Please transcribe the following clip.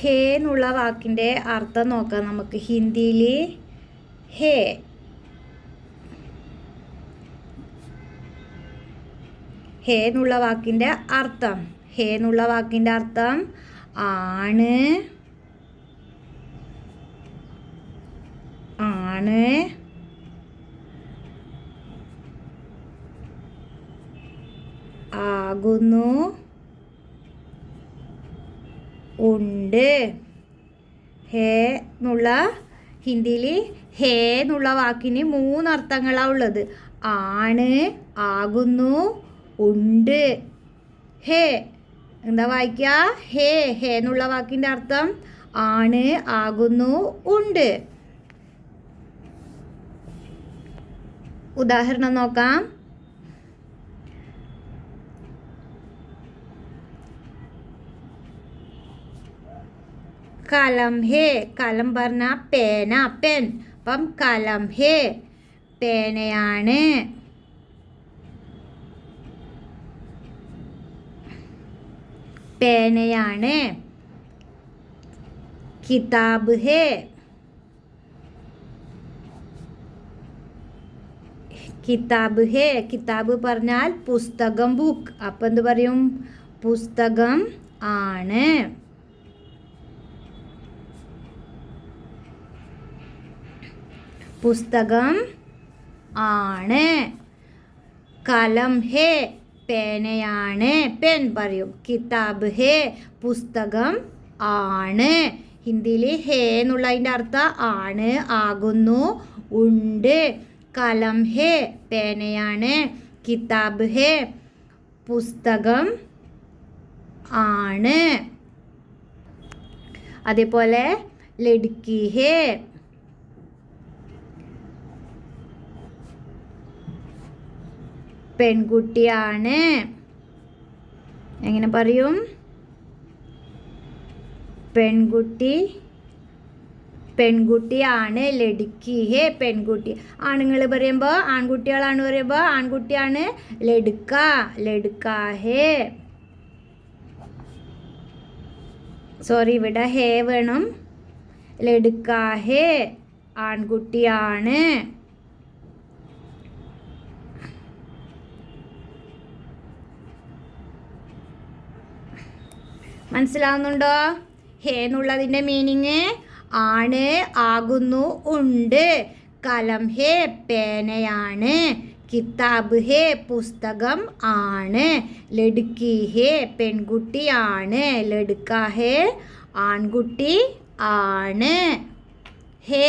ഹേ എന്നുള്ള വാക്കിന്റെ അർത്ഥം നോക്കാം നമുക്ക്. ഹിന്ദിയിൽ ഹേ. ഹേ എന്നുള്ള വാക്കിന്റെ അർത്ഥം. ഹേ എന്നുള്ള വാക്കിന്റെ അർത്ഥം ആണ്. ആണ്. ആകുന്നു. ഉണ്ട്. ഹേ എന്നുള്ള ഹിന്ദിയിൽ ഹേ എന്നുള്ള വാക്കിന് മൂന്നർത്ഥങ്ങളാണ് ഉള്ളത്. ആണ് ആകുന്നു ഉണ്ട്. ഹേ എന്താ വായിക്കുക ഹേ ഹേ എന്നുള്ള വാക്കിന്റെ അർത്ഥം ആണ് ആകുന്നു ഉണ്ട്. ഉദാഹരണം നോക്കാം. കലം ഹേ കലം പറഞ്ഞാൽ പേന പെൻ. അപ്പം കലം ഹേ പേനയാണ്. പേനയാണ്. കിതാബ് ഹേ. കിതാബ് ഹേ കിതാബ് പറഞ്ഞാൽ പുസ്തകം ബുക്ക്. അപ്പം എന്ത് പറയും? പുസ്തകം ആണ്. പുസ്തകം ആണ്. കലം ഹേ പേനയാണ്. പെൻ പറയും. കിതാബ് ഹേ പുസ്തകം ആണ്. ഹിന്ദിയിൽ ഹേ എന്നുള്ളതിന്റെ അർത്ഥം ആണ് ആകുന്നു ഉണ്ട്. കലം ഹേ പേനയാണ്. കിതാബ് ഹേ പുസ്തകം ആണ്. അതേപോലെ ലഡ്കി ഹേ പെൺകുട്ടിയാണ്. എങ്ങനെ പറയും? പെൺകുട്ടി പെൺകുട്ടിയാണ് ലടുക്കി ഹേ പെൺകുട്ടി. ആണുങ്ങൾ പറയുമ്പോൾ ആൺകുട്ടികളാണ് പറയുമ്പോൾ ആൺകുട്ടിയാണ് ലടുക്ക ലടുക്ക ഹേ. സോറി ഇവിടെ ഹേ വേണം. ലടുക്ക ഹേ. ആൺകുട്ടിയാണ്. മനസ്സിലാവുന്നുണ്ടോ? ഹേ എന്നുള്ളതിന്റെ മീനിങ് ആണ് ആകുന്നു ഉണ്ട്. കലം ഹേ പേനയാണ് കിതാബ് ഹേ പുസ്തകം ആണ്. ലടുക്കി ഹേ പെൺകുട്ടിയാണ് ലടുക്ക ഹേ ആൺകുട്ടി ആണ്. ഹേ